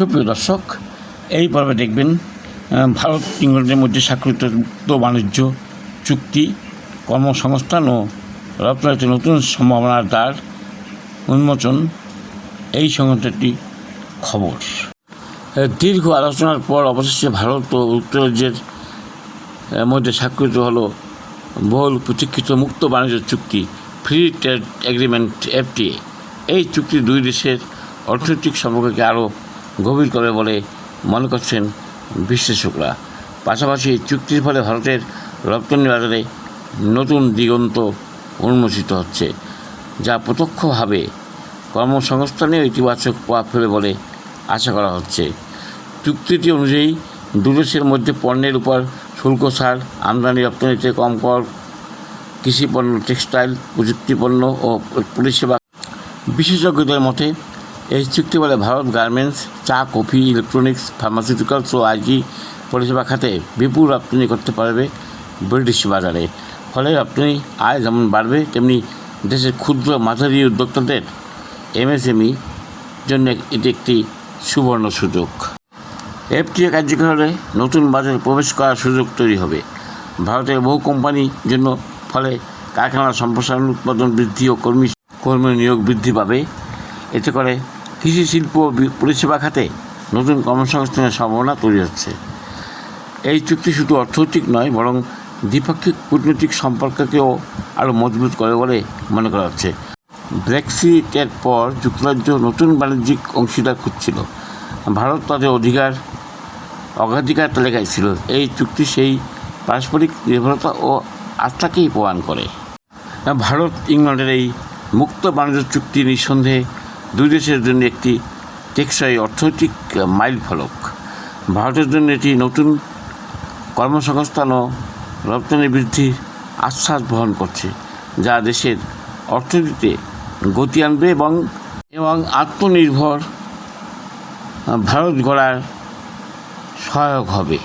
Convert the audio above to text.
সুপ্রিয় দর্শক, এই পর্বে দেখবেন ভারত, ইংল্যান্ডের মধ্যে স্বাক্ষরিত মুক্ত বাণিজ্য চুক্তি কর্মসংস্থান ও রপ্তানিতে নতুন সম্ভাবনার দ্বার উন্মোচন। এই সংক্রান্ত একটি খবর। দীর্ঘ আলোচনার পর অবশেষে ভারত ও যুক্তরাজ্যের মধ্যে স্বাক্ষরিত হলো বহুল প্রতীক্ষিত মুক্ত বাণিজ্য চুক্তি ফ্রি ট্রেড এগ্রিমেন্ট এফটিএ এই চুক্তি দুই দেশের অর্থনৈতিক সম্পর্ককে আরও গভীর করে বলে মনে করছেন বিশ্লেষকরা। পাশাপাশি চুক্তির ফলে ভারতের রপ্তানি বাজারে নতুন দিগন্ত উন্মোচিত হচ্ছে, যা প্রত্যক্ষভাবে কর্মসংস্থানেও ইতিবাচক প্রভাব ফেলে বলে আশা করা হচ্ছে। চুক্তিটি অনুযায়ী দুদেশের মধ্যে পণ্যের উপর শুল্ক ছাড়, আমদানি রপ্তানিতে কম কর, কৃষি পণ্য, টেক্সটাইল, প্রযুক্তি পণ্য ও পরিষেবা বিশেষজ্ঞদের মতে এই চুক্তি বলে ভারত গার্মেন্টস, চা, কফি ইলেকট্রনিক্স ফার্মাসিউটিক্যালস ও আইটি পরিষেবা খাতে বিপুল রপ্তানি করতে পারবে ব্রিটিশ বাজারে। ফলে রপ্তানি আয় যেমন বাড়বে, তেমনি দেশের ক্ষুদ্র মাঝারি উদ্যোক্তাদের এমএসএমই জন্য এটি একটি সুবর্ণ সুযোগ। এফটিএ কার্যকর হলে নতুন বাজারে প্রবেশ করার সুযোগ তৈরি হবে। ভারতের বহু কোম্পানির জন্য ফলে কারখানার সম্প্রসারণ, উৎপাদন বৃদ্ধি ও কর্মী কর্মী নিয়োগ বৃদ্ধি পাবে। এতে করে কৃষি শিল্প পরিষেবা খাতে নতুন কর্মসংস্থানের সম্ভাবনা তৈরি হচ্ছে। এই চুক্তি শুধু অর্থনৈতিক নয়, বরং দ্বিপাক্ষিক কূটনৈতিক সম্পর্ককেও আরও মজবুত করে বলে মনে করা হচ্ছে। ব্রেক্সিটের পর যুক্তরাজ্য নতুন বাণিজ্যিক অংশীদার খুঁজছিল। ভারত তাদের অধিকার, অগ্রাধিকার তালিকায় ছিল। এই চুক্তি সেই পারস্পরিক নির্ভরতা ও আস্থাকেই প্রমাণ করে। ভারত ইংল্যান্ডের এই মুক্ত বাণিজ্য চুক্তি নিঃসন্দেহে দুই দেশের জন্য একটি টেকসই অর্থনৈতিক মাইল ফলক। ভারতের জন্য এটি নতুন কর্মসংস্থান ও রপ্তানি বৃদ্ধির আশ্বাস বহন করছে, যা দেশের অর্থনীতিতে গতি আনবে এবং এবং আত্মনির্ভর ভারত গড়ার সহায়ক হবে।